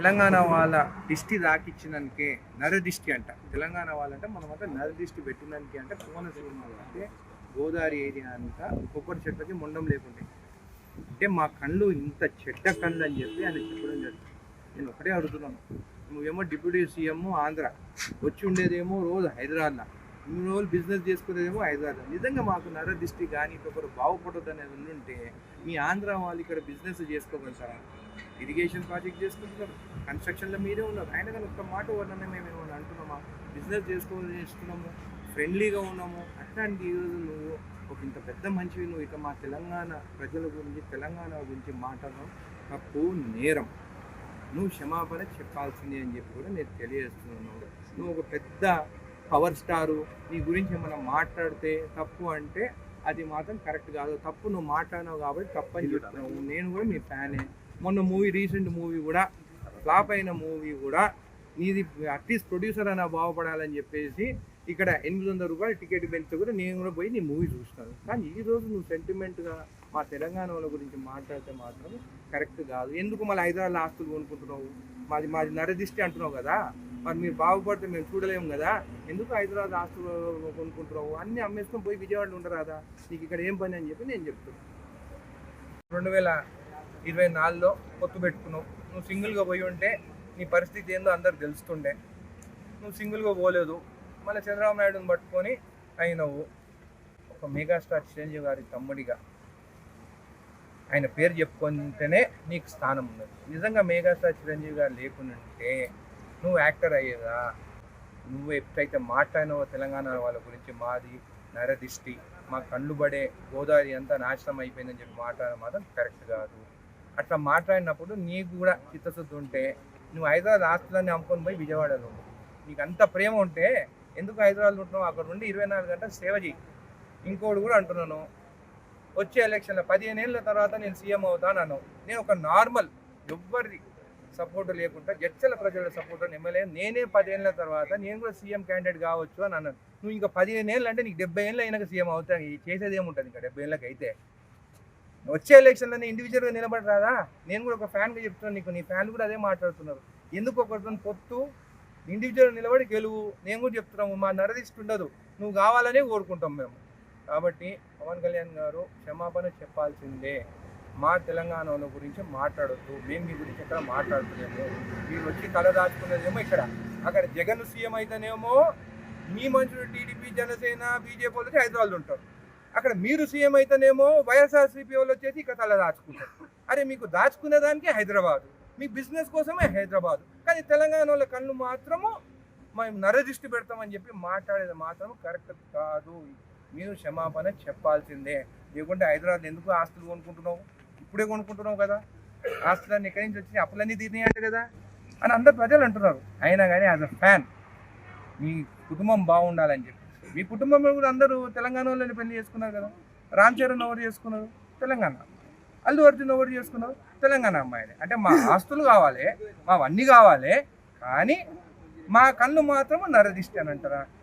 తెలంగాణ వాళ్ళ దిష్టి దాకిచ్చినానికే నరదిష్టి అంట. తెలంగాణ వాళ్ళంటే మనమంతా నరదిష్టి పెట్టినానికి అంటే కోనసీమ అంటే గోదావరి ఏరియా అంతా కొబ్బరి చెట్లకి మొండం లేకుండే. అంటే మా కళ్ళు ఇంత చెడ్డ కళ్ళు అని చెప్పి ఆయన చెప్పడం జరిగింది. నేను ఒకటే అడుగుతున్నాను. నువ్వేమో డిప్యూటీ సీఎం ఆంధ్ర వచ్చి ఉండేదేమో రోజు హైదరాబాద్లో. ఇన్ని రోజులు బిజినెస్ చేసుకునేదేమో హైదరాబాద్ నిజంగా మాకు నరదిష్టి కానీ ఒకరు బాగుపడదు అనేది ఉంటే మీ ఆంధ్ర వాళ్ళు ఇక్కడ బిజినెస్ చేసుకోగలుగుతారా? ఇరిగేషన్ ప్రాజెక్ట్ చేసుకుంటున్నారు. కన్స్ట్రక్షన్లో మీరే ఉన్నారు. ఆయన కానీ ఒక్క మాట వల్లనే మేము ఏమైనా అంటున్నామా? బిజినెస్ చేసుకోవాలి చేస్తున్నాము ఫ్రెండ్లీగా ఉన్నాము. అట్లాంటి ఈరోజు నువ్వు ఒక ఇంత పెద్ద మంచివి నువ్వు ఇక మా తెలంగాణ ప్రజల గురించి తెలంగాణ గురించి మాట్లాడడం తప్పు నేరం. నువ్వు క్షమాపణ చెప్పాల్సిందే అని చెప్పి కూడా నేను తెలియజేస్తున్నాను. నువ్వు ఒక పెద్ద పవర్ స్టారు నీ గురించి మనం మాట్లాడితే తప్పు అంటే అది మాత్రం కరెక్ట్ కాదు. తప్పు నువ్వు మాట్లాడినావు కాబట్టి తప్పు అని చెప్తున్నావు. నేను కూడా మీ ఫ్యానే మొన్న మూవీ రీసెంట్ మూవీ కూడా ఫ్లాప్ అయిన మూవీ కూడా నీది అట్లీస్ట్ ప్రొడ్యూసర్ అయినా బాగుపడాలని చెప్పేసి ఇక్కడ ఎనిమిది వందల రూపాయలు టికెట్ పెంచితే కూడా నేను కూడా పోయి నీ మూవీ చూస్తాను. కానీ ఈ రోజు నువ్వు సెంటిమెంట్గా మా తెలంగాణ వాళ్ళ గురించి మాట్లాడితే మాత్రం కరెక్ట్ కాదు. ఎందుకు మళ్ళీ హైదరాబాద్ ఆస్తులు కొనుక్కుంటున్నావు? మాది మాది నరదిష్టి అంటున్నావు కదా? మరి మీరు బాగుపడితే మేము చూడలేము కదా? ఎందుకు హైదరాబాద్ ఆస్తులు కొనుక్కుంటున్నావు? అన్నీ అమ్మేసుకొని పోయి విజయవాడలో ఉండరాదా? నీకు ఇక్కడ ఏం పని అని చెప్పి నేను చెప్తున్నాను రెండు వేల ఇరవై నాలుగులో పొత్తు పెట్టుకున్నావు. నువ్వు సింగిల్గా పోయి ఉంటే నీ పరిస్థితి ఏందో అందరు తెలుస్తుండే. నువ్వు సింగిల్గా పోలేదు. మళ్ళీ చంద్రబాబు నాయుడుని పట్టుకొని అయినవు. ఒక మెగాస్టార్ చిరంజీవి గారి తమ్ముడిగా. ఆయన పేరు చెప్పుకుంటేనే నీకు స్థానం ఉన్నది. నిజంగా మెగాస్టార్ చిరంజీవి గారు లేకుంటే నువ్వు యాక్టర్ అయ్యేదా? నువ్వు ఎప్పుడైతే మాట్లాడినావో తెలంగాణ వాళ్ళ గురించి మాది నరదిష్టి మా కళ్ళు పడే గోదావరి అంతా నాశనం అయిపోయిందని చెప్పి మాట్లాడడం మాత్రం కరెక్ట్ కాదు. అట్లా మాట్లాడినప్పుడు నీకు కూడా చిత్తశుద్ధి ఉంటే నువ్వు హైదరాబాద్ ఆస్తులన్నీ అమ్ముకొని పోయి విజయవాడలో నీకు అంత ప్రేమ ఉంటే ఎందుకు హైదరాబాద్ ఉంటున్నావు? అక్కడ నుండి ఇరవై నాలుగు గంటల సేవ చేయి ఇంకోటి కూడా అంటున్నాను వచ్చే ఎలక్షన్లో పదిహేను ఏళ్ళ తర్వాత నేను సీఎం అవుతాను అన్నావు. నేను ఒక నార్మల్ ఎవ్వరిది సపోర్ట్ లేకుండా జడ్చల ప్రజల సపోర్ట్ ఎమ్మెల్యే నేనే పదేళ్ళ తర్వాత నేను కూడా సీఎం క్యాండిడేట్ కావచ్చు అని అన్నాను. నువ్వు ఇంకా పదిహేను ఏళ్ళు అంటే నీకు డెబ్బై ఏళ్ళు అయినాక సీఎం అవుతాను చేసేది ఏముంటుంది ఇంకా డెబ్బై ఏళ్ళకి అయితే వచ్చే ఎలక్షన్లో ఇండివిజువల్గా నిలబడి రాదా నేను కూడా ఒక ఫ్యాన్గా చెప్తున్నాను నీకు నీ ఫ్యాన్లు కూడా అదే మాట్లాడుతున్నారు. ఎందుకు ఒకరితో పొత్తు? ఇండివిజువల్ నిలబడి గెలువు. నేను కూడా చెప్తున్నాము మా నరదిష్టి ఉండదు. నువ్వు కావాలనే కోరుకుంటాం మేము. కాబట్టి పవన్ కళ్యాణ్ గారు క్షమాపణ చెప్పాల్సిందే. మా తెలంగాణ గురించి మాట్లాడొద్దు. మేము మీ గురించి ఎక్కడ మాట్లాడుతున్నాము మీరు వచ్చి తల దాచుకున్నదేమో ఇక్కడ. అక్కడ జగన్ సీఎం అయితేనేమో మీ మనుషులు టీడీపీ జనసేన బీజేపీ వాళ్ళు వచ్చి హైదరాబాద్ ఉంటారు. అక్కడ మీరు సీఎం అయితేనేమో వైఎస్ఆర్సీపీ వాళ్ళు వచ్చేసి ఇక్కడ తల దాచుకుంటారు. అరే మీకు దాచుకునే దానికి హైదరాబాద్. మీ బిజినెస్ కోసమే హైదరాబాద్. కానీ తెలంగాణ వాళ్ళ కళ్ళు మాత్రము మేము నరదృష్టి పెడతామని చెప్పి మాట్లాడేది మాత్రం కరెక్ట్ కాదు. మీరు క్షమాపణ చెప్పాల్సిందే. లేకుంటే హైదరాబాద్ ఎందుకు ఆస్తులు కొనుక్కుంటున్నావు? ఇప్పుడే కొనుక్కుంటున్నావు కదా. ఆస్తులన్నీ ఎక్కడి నుంచి వచ్చి అప్పులన్నీ తీరినాయంట కదా. అని అందరు ప్రజలు అంటున్నారు. అయినా కానీ యాజ్ అ ఫ్యాన్ మీ కుటుంబం బాగుండాలని చెప్పి. మీ కుటుంబంలో కూడా అందరూ తెలంగాణ వాళ్ళని పెళ్ళి చేసుకున్నారు కదా? రామ్ చరణ్ ఎవరు చేసుకున్నారు? తెలంగాణ. అల్లు అర్జున్ ఎవరు చేసుకున్నారు? తెలంగాణ అమ్మాయిని. అంటే మా ఆస్తులు కావాలి మావన్నీ కావాలి కానీ మా కళ్ళు మాత్రం నరదిష్టి అని అంటారా?